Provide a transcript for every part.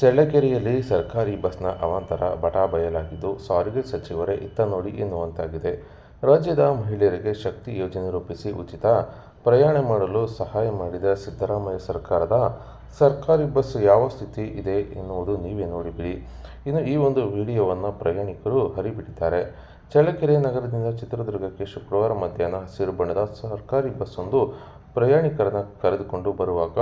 ಚಳ್ಳಕೆರೆಯಲ್ಲಿ ಸರ್ಕಾರಿ ಬಸ್ನ ಅವಾಂತರ ಬಟಾ ಬಯಲಾಗಿದ್ದು, ಸಾರಿಗೆ ಸಚಿವರೇ ಇತ್ತ ನೋಡಿ ಎನ್ನುವಂತಾಗಿದೆ. ರಾಜ್ಯದ ಮಹಿಳೆಯರಿಗೆ ಶಕ್ತಿ ಯೋಜನೆ ರೂಪಿಸಿ ಉಚಿತ ಪ್ರಯಾಣ ಮಾಡಲು ಸಹಾಯ ಮಾಡಿದ ಸಿದ್ದರಾಮಯ್ಯ ಸರ್ಕಾರದ ಸರ್ಕಾರಿ ಬಸ್ ಯಾವ ಸ್ಥಿತಿ ಇದೆ ಎನ್ನುವುದು ನೀವೇ ನೋಡಿಬಿಡಿ. ಇನ್ನು ಈ ಒಂದು ವಿಡಿಯೋವನ್ನು ಪ್ರಯಾಣಿಕರು ಹರಿಬಿಟ್ಟಿದ್ದಾರೆ. ಚಳ್ಳಕೆರೆ ನಗರದಿಂದ ಚಿತ್ರದುರ್ಗಕ್ಕೆ ಶುಕ್ರವಾರ ಮಧ್ಯಾಹ್ನ ಹಸಿರು ಬಣ್ಣದ ಸರ್ಕಾರಿ ಬಸ್ಸೊಂದು ಪ್ರಯಾಣಿಕರನ್ನು ಕರೆದುಕೊಂಡು ಬರುವಾಗ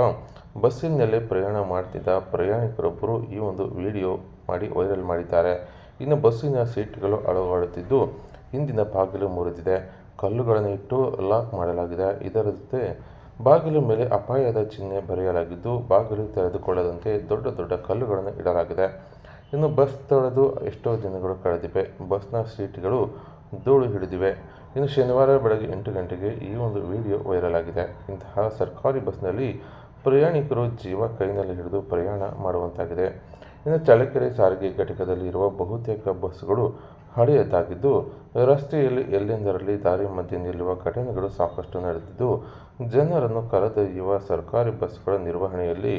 ಬಸ್ಸಿನಲ್ಲೇ ಪ್ರಯಾಣ ಮಾಡ್ತಿದ್ದ ಪ್ರಯಾಣಿಕರೊಬ್ಬರು ಈ ಒಂದು ವಿಡಿಯೋ ಮಾಡಿ ವೈರಲ್ ಮಾಡಿದ್ದಾರೆ. ಇನ್ನು ಬಸ್ಸಿನ ಸೀಟ್ಗಳು ಅಳವಾಡುತ್ತಿದ್ದು ಹಿಂದಿನ ಬಾಗಿಲು ಮುರಿದಿದೆ. ಕಲ್ಲುಗಳನ್ನು ಇಟ್ಟು ಲಾಕ್ ಮಾಡಲಾಗಿದೆ. ಇದರ ಜೊತೆ ಬಾಗಿಲು ಮೇಲೆ ಅಪಾಯದ ಚಿಹ್ನೆ ಬರೆಯಲಾಗಿದ್ದು ಬಾಗಿಲು ತೆರೆದುಕೊಳ್ಳದಂತೆ ದೊಡ್ಡ ದೊಡ್ಡ ಕಲ್ಲುಗಳನ್ನು ಇಡಲಾಗಿದೆ. ಇನ್ನು ಬಸ್ ತೊಳೆದು ಎಷ್ಟೋ ದಿನಗಳು ಕಳೆದಿವೆ. ಬಸ್ನ ಸೀಟ್ಗಳು ಧೂಳು ಹಿಡಿದಿವೆ. ಇನ್ನು ಶನಿವಾರ ಬೆಳಗ್ಗೆ ಎಂಟು ಗಂಟೆಗೆ ಈ ಒಂದು ವಿಡಿಯೋ ವೈರಲ್ ಆಗಿದೆ. ಇಂತಹ ಸರ್ಕಾರಿ ಬಸ್ನಲ್ಲಿ ಪ್ರಯಾಣಿಕರು ಜೀವ ಕೈನಲ್ಲಿ ಹಿಡಿದು ಪ್ರಯಾಣ ಮಾಡುವಂತಾಗಿದೆ. ಇನ್ನು ಚಳ್ಳಕೆರೆ ಸಾರಿಗೆ ಘಟಕದಲ್ಲಿ ಇರುವ ಬಹುತೇಕ ಬಸ್ಗಳು ಹಳೆಯದಾಗಿದ್ದು, ರಸ್ತೆಯಲ್ಲಿ ಎಲ್ಲೆಂದರಲ್ಲಿ ದಾರಿ ಮಧ್ಯೆ ನಿಲ್ಲುವ ಘಟನೆಗಳು ಸಾಕಷ್ಟು ನಡೆದಿದ್ದು, ಜನರನ್ನು ಕರೆದೊಯ್ಯುವ ಸರ್ಕಾರಿ ಬಸ್ಗಳ ನಿರ್ವಹಣೆಯಲ್ಲಿ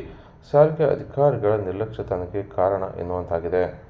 ಸಾರಿಗೆ ಅಧಿಕಾರಿಗಳ ನಿರ್ಲಕ್ಷ್ಯತನಕ್ಕೆ ಕಾರಣ ಎನ್ನುವಂತಾಗಿದೆ.